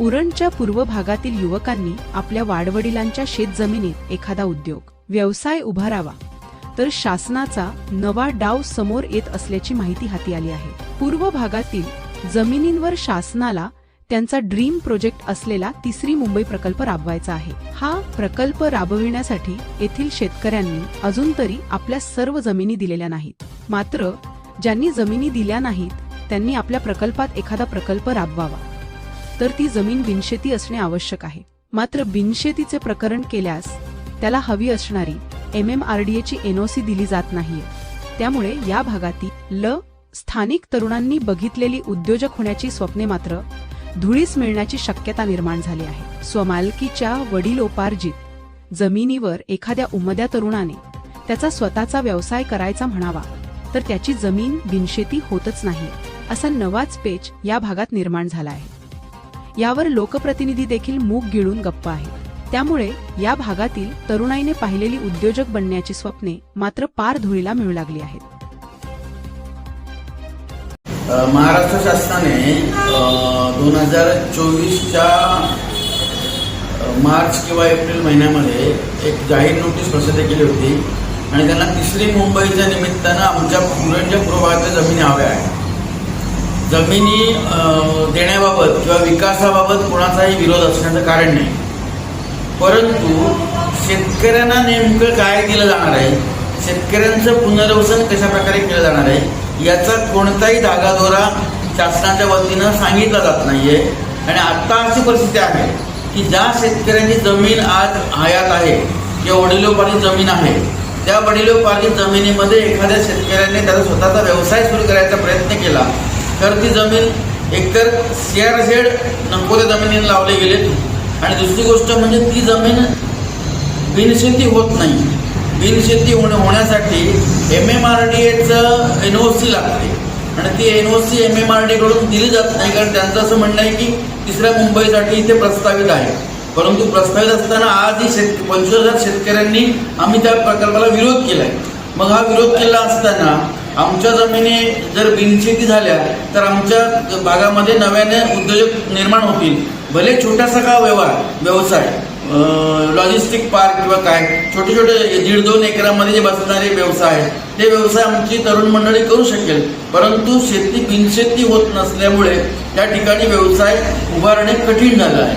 उरणच्या पूर्व भागातील युवकांनी आपल्या वाडवडिलांच्या शेतजमिनीत एखादा उद्योग व्यवसाय उभारावा तर शासनाचा नवा डाव समोर येत असल्याची माहिती हाती आली आहे. पूर्व भागातील जमिनींवर शासनाला त्यांचा ड्रीम प्रोजेक्ट असलेला तिसरी मुंबई प्रकल्प राबवायचा आहे. हा प्रकल्प राबविण्यासाठी येथील शेतकऱ्यांनी अजून तरी आपल्या सर्व जमिनी दिलेल्या नाहीत. मात्र ज्यांनी जमिनी दिल्या नाहीत त्यांनी आपल्या प्रकल्पात एखादा प्रकल्प राबवावा. तर ती जमीन बिनशेती असणे आवश्यक आहे. मात्र बिनशेतीचे प्रकरण केल्यास त्याला हवी असणारी एम एम आर डी एची एनओसी दिली जात नाहीये. त्यामुळे या भागातील ल स्थानिक तरुणांनी बघितलेली उद्योजक होण्याची स्वप्ने मात्र धुळीस मिळण्याची शक्यता निर्माण झाली आहे. स्वमालकीच्या वडिलोपार्जित जमिनीवर एखाद्या उमद्या तरुणाने त्याचा स्वतःचा व्यवसाय करायचा म्हणावा तर त्याची जमीन बिनशेती होतच नाही असा नवाच पेच या भागात निर्माण झाला आहे. यावर लोकप्रतिनिधी देखील मूग गिळून गप्प आहेत. त्यामुळे या भागातील तरुणाईने पाहिलेली उद्योजक बनण्याची स्वप्ने मात्र पार धुळीला मिळू लागली आहेत. महाराष्ट्र शासनाने दोन हजार चोवीसच्या मार्च किंवा एप्रिल महिन्यामध्ये एक जाहीर नोटीस प्रसिद्ध केली होती. आणि त्यांना तिसरी मुंबईच्या निमित्तानं आमच्या पुरणच्या पूर्व भागातल्या जमिनी हव्या आहेत. जमिनी देण्याबाबत किंवा विकासाबाबत कोणाचाही विरोध असण्याचं कारण नाही. परंतु शेतकऱ्यांना नेमकं काय दिलं जाणार आहे? शेतकऱ्यांचं पुनर्वसन कशा प्रकारे केलं जाणार आहे? याचा कोणताही धागादोरा शासनाच्या वतीनं सांगितला जात नाही आहे आणि आत्ता अशी परिस्थिती आहे की ज्या शेतकऱ्यांची जमीन आज हयात आहे किंवा वडिलोपार्जित जमीन आहे त्या वडिलोपार्जित जमिनीमध्ये एखाद्या शेतकऱ्याने त्याचा स्वतःचा व्यवसाय सुरू करायचा प्रयत्न केला तर ती जमीन एकतर सी आर झेड नकोऱ्या जमिनीने लावले गेले आणि दुसरी गोष्ट म्हणजे ती जमीन बिनशेती होत नाही. बिनशेती होणे होण्यासाठी एम एम आर डी एचं एन ओ सी लागते. आणि ती N O C M M R डीकडून दिली जात नाही कारण त्यांचं असं म्हणणं आहे की तिसऱ्या मुंबईसाठी इथे प्रस्तावित आहे. परंतु प्रस्तावित असताना आजही शेत पंचवीस हजार शेतकऱ्यांनी आम्ही त्या प्रकल्पाला विरोध केला आहे मग हा विरोध केला असताना आमच्या जमिनी जर बिनशेती झाल्या तर आमच्या भागामध्ये नव्याने उद्योजक निर्माण होतील. भले छोटासा का व्यवहार व्यवसाय लॉजिस्टिक पार्क किंवा काय छोटे छोटे दीड दोन एकरामध्ये जे बसणारे व्यवसाय आहेत ते व्यवसाय आमची तरुण मंडळी करू शकेल. परंतु शेती बिनशेती होत नसल्यामुळे त्या ठिकाणी व्यवसाय उभारणे कठीण झालं आहे.